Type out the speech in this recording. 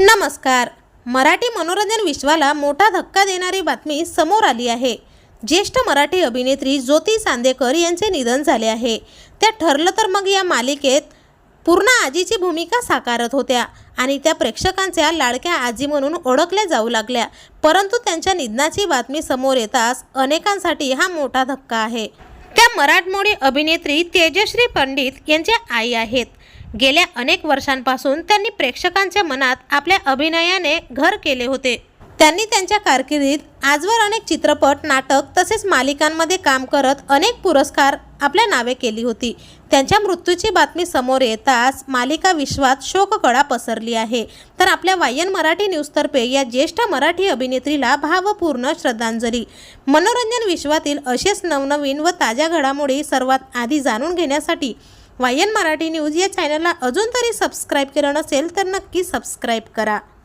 नमस्कार. मराठी मनोरंजन विश्वाला मोठा धक्का देणारी बातमी समोर आली आहे. ज्येष्ठ मराठी अभिनेत्री ज्योती सांदेकर यांचे निधन झाले आहे. त्या ठरलं तर मग या मालिकेत पूर्ण आजीची भूमिका साकारत होत्या आणि त्या प्रेक्षकांच्या लाडक्या आजी म्हणून ओळखल्या जाऊ लागल्या. परंतु त्यांच्या निधनाची बातमी समोर येताच अनेकांसाठी हा मोठा धक्का आहे. त्या मराठमोळी अभिनेत्री तेजश्री पंडित यांच्या आई आहेत. गेल्या अनेक वर्षांपासून त्यांनी प्रेक्षकांच्या मनात आपल्या अभिनयाने घर केले होते. त्यांनी त्यांच्या कारकिर्दीत आजवर अनेक चित्रपट नाटक तसेच मालिकांमध्ये काम करत अनेक पुरस्कार आपल्या नावे केली होती. त्यांच्या मृत्यूची बातमी समोर येताच मालिका विश्वात शोककळा पसरली आहे. तर आपल्या वायन मराठी न्यूजतर्फे या ज्येष्ठ मराठी अभिनेत्रीला भावपूर्ण श्रद्धांजली. मनोरंजन विश्वातील असेच नवनवीन व ताज्या घडामोडी सर्वात आधी जाणून घेण्यासाठी वायन मराठी न्यूज या चॅनलला अजून तरी सबस्क्राईब केलं नसेल तर नक्की सबस्क्राईब करा.